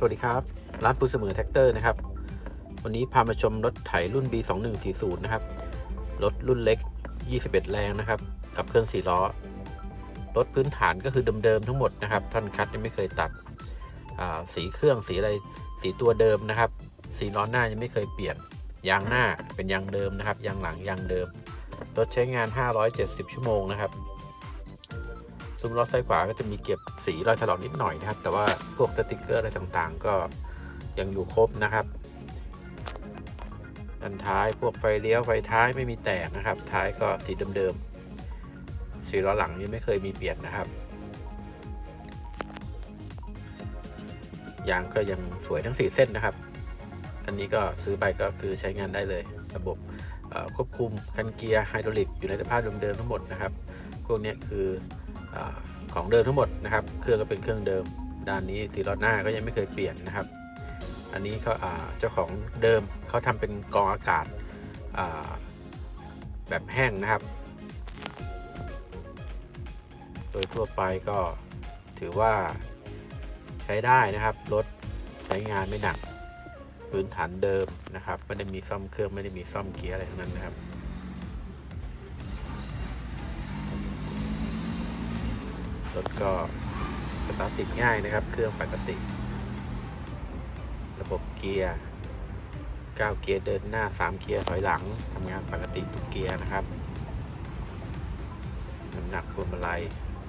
สวัสดีครับ ร้านปูเสมอแท็กเตอร์นะครับ วันนี้พามาชมรถไถรุ่น B2140 นะครับ รถรุ่นเล็ก 21 แรงนะครับ กับเครื่อง4ล้อ รถพื้นฐานก็คือเดิมๆทั้งหมดนะครับ ท่อนคัดยังไม่เคยตัด สีเครื่องสีอะไรสีตัวเดิมนะครับ สีล้อหน้ายังไม่เคยเปลี่ยน ยางหน้าเป็นยางเดิมนะครับ ยางหลังยางเดิม รถใช้งาน 570 ชั่วโมงนะครับ ซุ้มล้อซ้ายขวาก็จะมีเก็บสีรอยถลอกนิดหน่อยนะครับ แต่ว่าพวกสติกเกอร์อะไรต่างๆ ก็ยังอยู่ครบนะครับด้านท้ายพวกไฟเลี้ยวไฟท้ายไม่มีแตกนะครับ ท้ายก็สีเดิมๆสีล้อหลังนี้ไม่เคยมีเปลี่ยนนะครับยางก็ยังสวยทั้ง 4 เส้นนะครับ อันนี้ก็ซื้อไปก็คือใช้งานได้เลย ระบบควบคุมคันเกียร์ไฮดรอลิกอยู่ในสภาพเดิมๆทั้งหมดนะครับ พวกนี้คือ ของเดิมทั้งหมดนะครับ เครื่องก็เป็นเครื่องเดิม ด้านนี้สีล้อหน้าก็ยังไม่เคยเปลี่ยนนะครับ อันนี้เขาเจ้าของเดิมเขาทำเป็นกองอากาศาแบบแห้งนะครับ โดยทั่วไปก็ถือว่าใช้ได้นะครับ รถใช้งานไม่หนัก พื้นฐานเดิมนะครับ ไม่ได้มีซ่อมเครื่องไม่ได้มีซ่อมเกียร์อะไรทั้งนั้นนะครับ รถก็สตาร์ทติดง่ายนะครับ เครื่องปกติ ระบบเกียร์9เกียร์เดินหน้า 3 เกียร์ถอยหลังทำงานปกติทุกเกียร์นะครับน้ำหนักพวงมาลัย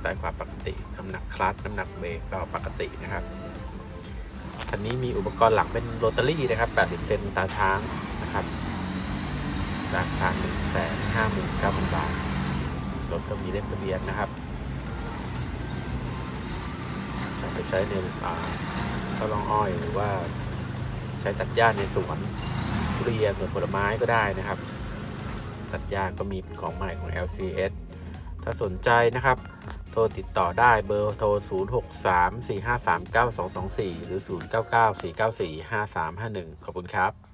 ใต้ขวาปกติน้ำหนักคลัตช์น้ำหนักเบรกก็ปกตินะครับคันนี้มีอุปกรณ์หลังเป็นโรตารี่นะครับ 80 เซนตาช้างนะครับราคา1 5 9 0 0 0 บาทรถก็มีเล่มทะเบียนนะครับ ไปใช้ในอ่าข้าวลองอ้อยหรือว่าใช้ตัดหญ้าในสวนทุเรียนสวนผลไม้ก็ได้นะครับ ตัดหญ้าก็มีของใหม่ของ LCS ถ้าสนใจนะครับ โทรติดต่อได้เบอร์โทร 0634539224 หรือ 0994945351 ขอบคุณครับ